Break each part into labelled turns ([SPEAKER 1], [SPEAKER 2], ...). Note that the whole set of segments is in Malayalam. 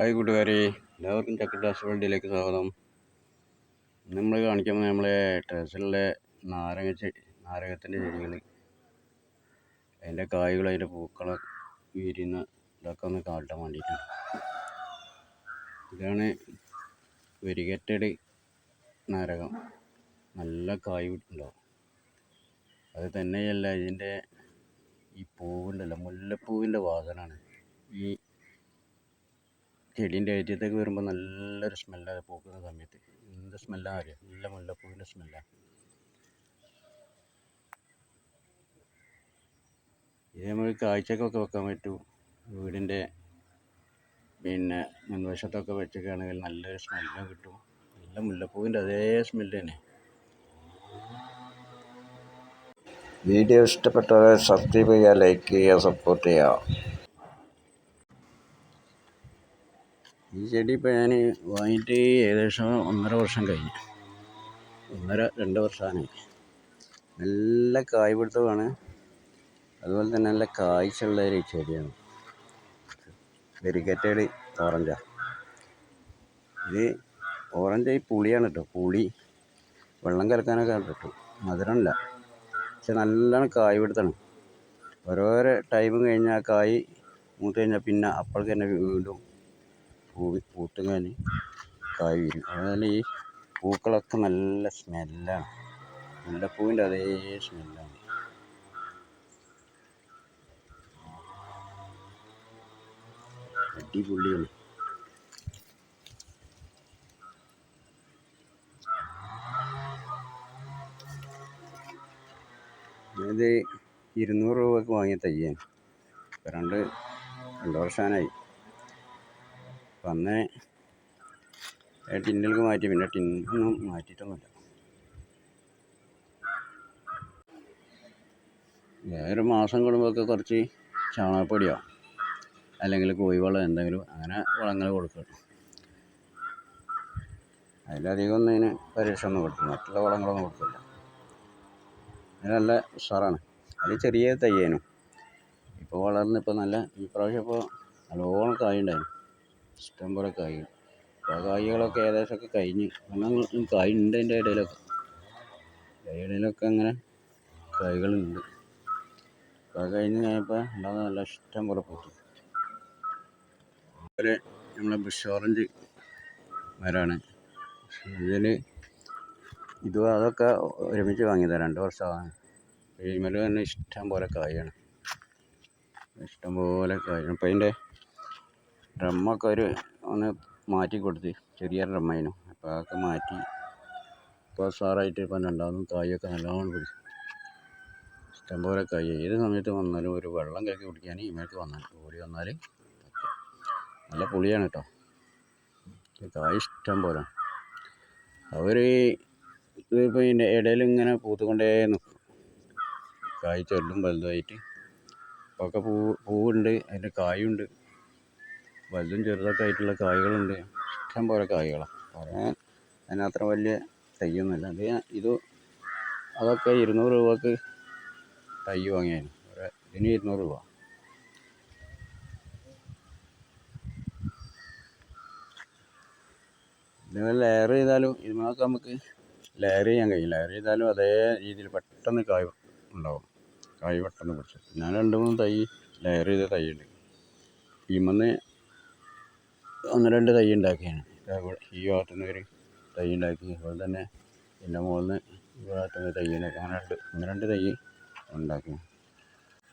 [SPEAKER 1] ഹായ് കൂട്ടുകാരെ എല്ലാവർക്കും ചക്കട്ടാസ് വേൾഡിലേക്ക് സ്വാഗതം. നമ്മൾ കാണിക്കുന്നത് നമ്മളെ ടെറസിലെ നാരങ്ങ ചെടി നാരകത്തിന്റെ ചെടികൾ അതിന്റെ കായ്കൾ അതിന്റെ പൂക്കൾ വിരിയുന്ന ഇതൊക്കെ ഒന്ന് കാട്ടാൻ വേണ്ടിയിട്ടാണ് ഇതാണ് വെരിഗറ്റഡ് നാരകം. നല്ല കായ് ഉണ്ടാവും. അത് തന്നെയല്ല ഇതിന്റെ ഈ പൂവുണ്ടല്ലോ മുല്ലപ്പൂവിന്റെ വാസനാണ് ഈ ചെടീന്റെ അരിയത്തേക്ക് വരുമ്പോൾ നല്ലൊരു സ്മെല്ലാണ് പൂക്കുന്ന സമയത്ത്. എന്ത് സ്മെല്ലാണ് അറിയാം? നല്ല മുല്ലപ്പൂവിന്റെ സ്മെല്ലാണ് ഇത് നമുക്ക് കാഴ്ചക്കൊക്കെ വെക്കാൻ പറ്റും. വീടിന്റെ പിന്നെ മുൻവശത്തൊക്കെ വെച്ചൊക്കെയാണെങ്കിൽ നല്ലൊരു സ്മെല്ലും കിട്ടും. നല്ല മുല്ലപ്പൂവിന്റെ അതേ സ്മെല്ല് തന്നെ.
[SPEAKER 2] വീഡിയോ ഇഷ്ടപ്പെട്ടവരെ സബ്സ്ക്രൈബ് ചെയ്യുക ലൈക്ക് ചെയ്യുക സപ്പോർട്ട് ചെയ്യുക.
[SPEAKER 1] ഈ ചെടി ഇപ്പോൾ ഞാൻ വാങ്ങിയിട്ട് ഏകദേശം ഒന്നര വർഷം കഴിഞ്ഞു. ഒന്നര രണ്ട് വർഷമാണ്. നല്ല കായ് പിടുത്തമാണ് അതുപോലെ തന്നെ നല്ല കായ്ച്ചുള്ള ഒരു ചെടിയാണ്. വെരിക്കറ്റേഡ് ഓറഞ്ച. ഇത് ഓറഞ്ച് ഈ പുളിയാണ് കേട്ടോ. പുളി. വെള്ളം കലക്കാനൊക്കെ കിട്ടും മധുരമില്ല. പക്ഷെ നല്ലോണം കായ് പിടുത്തണം ഓരോരോ ടൈമും കഴിഞ്ഞാൽ കായ് മൂത്ത് കഴിഞ്ഞാൽ പിന്നെ അപ്പോഴേക്ക് തന്നെ വീണ്ടും പൂവി പൂത്തുങ്ങാൻ കായ് വരും. അതുപോലെ ഈ പൂക്കളൊക്കെ നല്ല സ്മെല്ലാണ്. മുല്ലപ്പൂവിന്റെ അതേ സ്മെല്ലാണ്. അടിപൊളിയാണ്. ഇത് ഇരുന്നൂറ് രൂപക്ക് വാങ്ങിയ തയ്യാണ്. രണ്ട് രണ്ട് വർഷമാനായി അപ്പം അങ്ങനെ ടിന്നിലേക്ക് മാറ്റി പിന്നെ ടിന്നൊന്നും മാറ്റിയിട്ടൊന്നുമില്ല. ഒരു മാസം കൂടുമ്പോഴൊക്കെ കുറച്ച് ചാണകപ്പൊടിയോ അല്ലെങ്കിൽ കോഴിവളം എന്തെങ്കിലും അങ്ങനെ വളങ്ങൾ കൊടുക്കും. അതിലധികം ഒന്നും ഇതിന് പരീക്ഷ ഒന്നും കൊടുക്കില്ല. മറ്റുള്ള വളങ്ങളൊന്നും കൊടുക്കില്ല. നല്ല ഉഷാറാണ്. അത് ചെറിയ തയ്യേനും ഇപ്പോൾ വളർന്ന് ഇപ്പോൾ നല്ല ഈ പ്രാവശ്യം ഇപ്പോൾ നല്ലോണം കായ് ഉണ്ടായിരുന്നു ഇഷ്ടം പോലെ കായ്. അപ്പോൾ ആ കായ്കളൊക്കെ ഏകദേശമൊക്കെ കഴിഞ്ഞ്. കാരണം കായ് ഉണ്ട് അതിന്റെ ഇടയിലൊക്കെ. അതിന്റെ ഇടയിലൊക്കെ അങ്ങനെ കായ്കളുണ്ട്. അത് കഴിഞ്ഞ് കഴിഞ്ഞപ്പോൾ ഉണ്ടാകുന്ന നല്ല ഇഷ്ടം പോലെ പൂത്തു. അതുപോലെ നമ്മളെ ബുഷ് ഓറഞ്ച് മരമാണ്. ഇതിൽ ഇതും അതൊക്കെ ഒരുമിച്ച് വാങ്ങിയതാണ്. രണ്ട് വർഷമാണ്. കഴിയുമ്പോൾ തന്നെ ഇഷ്ടം പോലെ കായാണ്. ഇഷ്ടം പോലെ കായാണ്. അപ്പം അതിന്റെ ഡ്രമ്മൊക്കെ ഒരു ഒന്ന് മാറ്റി കൊടുത്ത് ചെറിയ ഡ്രമ്മായിരുന്നു. അപ്പോൾ അതൊക്കെ മാറ്റി ഇപ്പോൾ സാറായിട്ട് ഇപ്പം രണ്ടാമതും കായൊക്കെ നല്ലോണം പിടിച്ചു ഇഷ്ടം പോലെ കായ്. ഏത് സമയത്ത് വന്നാലും ഒരു വെള്ളം കലക്കി കുടിക്കാൻ ഇമേക്ക് വന്നാൽ ഓടി വന്നാൽ നല്ല പുളിയാണ് കേട്ടോ കായ് ഇഷ്ടം പോലെ അവർ ഇപ്പോൾ ഇതിന്റെ ഇടയിൽ ഇങ്ങനെ പൂത്തുകൊണ്ടേ നിൽക്കും കായ് ചെറുതും വലുതുമായിട്ട് ഇപ്പോൾ ഒക്കെ പൂ പൂവുണ്ട് അതിന്റെ കായുണ്ട്. വലുതും ചെറുതൊക്കെ ആയിട്ടുള്ള കായ്കളുണ്ട്. ഇഷ്ടം പോലെ കായ്കളാണ് പറയാൻ അതിനത്ര വലിയ തയ്യൊന്നുമില്ല അത് ഇത് അതൊക്കെ ഇരുന്നൂറ് രൂപക്ക് തൈ വാങ്ങിയായിരുന്നു. ഇതിന് ഇരുന്നൂറ് രൂപ. ഇതിന് ലെയർ ചെയ്താലും ഇതിനൊക്കെ നമുക്ക് ലെയർ ചെയ്യാൻ കഴിയും ലെയർ ചെയ്താലും അതേ രീതിയിൽ പെട്ടെന്ന് കായ് ഉണ്ടാവും. കായ് പെട്ടെന്ന് പിടിച്ചു. ഞാൻ രണ്ട് മൂന്ന് തൈ ലെയർ ചെയ്ത തൈ ഉണ്ട്. ഇമ്മന്ന് ഒന്ന് രണ്ട് തൈ ഉണ്ടാക്കിയാണ്. ഈ ഭാഗത്തു നിന്ന് ഒരു തൈ ഉണ്ടാക്കി. അതുപോലെ തന്നെ പിന്നെ മുകളിൽ ഈ ഭാഗത്തു നിന്ന് തൈ ഉണ്ടാക്കി. അങ്ങനെ രണ്ട് ഒന്ന് രണ്ട് തൈ ഉണ്ടാക്കി.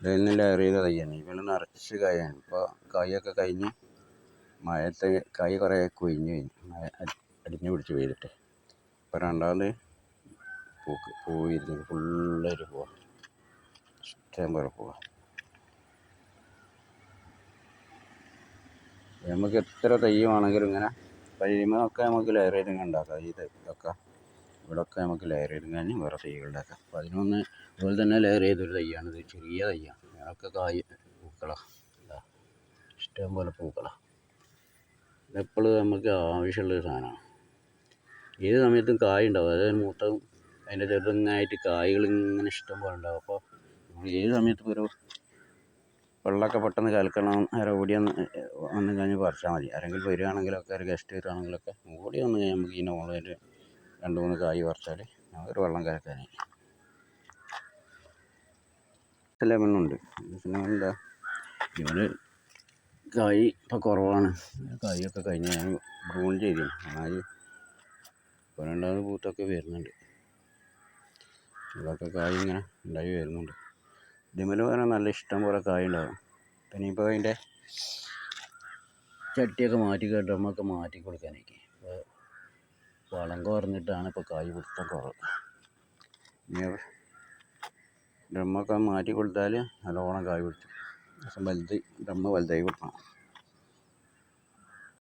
[SPEAKER 1] ഇതിൽ നിന്ന് ലെയർ ചെയ്ത തൈയാണ്. ഇവന് നിറച്ച് കായാണ്. ഇപ്പോൾ കായൊക്കെ കഴിഞ്ഞ് മഴത്തെ കായ് കുറേ കൊഴിഞ്ഞ് കഴിഞ്ഞു മഴ അടിഞ്ഞു പിടിച്ച് പെയ്തിട്ട്. ഇപ്പോൾ രണ്ടാമത് പൂക്ക് പൂവിരുന്നത് ഫുള്ളൊരു പൂവാണ് ഇഷ്ടം പോലെ പോവാ. നമുക്ക് എത്ര തെയ്യമാണെങ്കിലും ഇങ്ങനെ കഴിയുമ്പോഴൊക്കെ നമുക്ക് ലെയർ ചെയ്ത് ഉണ്ടാക്കാം. ഈ ഇതൊക്കെ ഇവിടെയൊക്കെ നമുക്ക് ലെയർ ചെയ്ത് കഴിഞ്ഞ് വേറെ തൈകൾ ഉണ്ടാക്കാം അപ്പോൾ അതിനൊന്ന് അതുപോലെ തന്നെ ലെയർ ചെയ്തൊരു തയ്യാണ് ഇത്. ചെറിയ തയ്യാണ്. അതൊക്കെ കായ് പൂക്കളാണ് ഇഷ്ടം പോലെ പൂക്കളാണ് ഇതെപ്പോഴും നമുക്ക് ആവശ്യമുള്ളൊരു സാധനമാണ്. ഏത് സമയത്തും കായ് ഉണ്ടാവും. അതായത് മൂത്തതും അതിന്റെ ചെറുതായിട്ട് കായ്കൾ ഇങ്ങനെ ഇഷ്ടം പോലെ ഉണ്ടാവും. അപ്പോൾ നമ്മൾ ഏത് സമയത്തും ഒരു വെള്ളമൊക്കെ പെട്ടെന്ന് കലക്കണം നേരെ ഓടി വന്ന് വന്ന് കഴിഞ്ഞ് പറിച്ചാൽ മതി. ആരെങ്കിലും വരികയാണെങ്കിലൊക്കെ ഒരു ഗസ്റ്റ് വരികയാണെങ്കിലൊക്കെ ഓടി വന്ന് കഴിഞ്ഞാൽ നമുക്ക് ഇതിന്റെ മുകളിൽ രണ്ട് മൂന്ന് കായ് പറിച്ചാൽ ഒരു വെള്ളം കലക്കാനായി ലെമണുണ്ട് എന്താ? ഇവന് കായ് ഇപ്പോൾ കുറവാണ്. കായൊക്കെ കഴിഞ്ഞ് ഞാൻ ബ്രൂൺ ചെയ്തു. നന്നായി ഇപ്പോൾ രണ്ടാമത് പൂത്തൊക്കെ വരുന്നുണ്ട്. ഇതൊക്കെ കായ് ഇങ്ങനെ ഉണ്ടായി വരുന്നുണ്ട്. ഇതിമേൽ പറഞ്ഞാൽ നല്ല ഇഷ്ടം പോലെ കായുണ്ടാകും പിന്നെ ഇപ്പോൾ അതിന്റെ ചട്ടിയൊക്കെ മാറ്റി ഡ്രമ്മൊക്കെ മാറ്റി കൊടുക്കാനൊക്കെ. ഇപ്പോൾ വളം കുറഞ്ഞിട്ടാണ് ഇപ്പോൾ കായ് പിടുത്തം കുറവ്. ഡ്രമ്മൊക്കെ മാറ്റി കൊടുത്താൽ നല്ലോണം കായ് ദിവസം വലുത് ഡ്രമ്മ് വലുതായി കൊടുക്കണം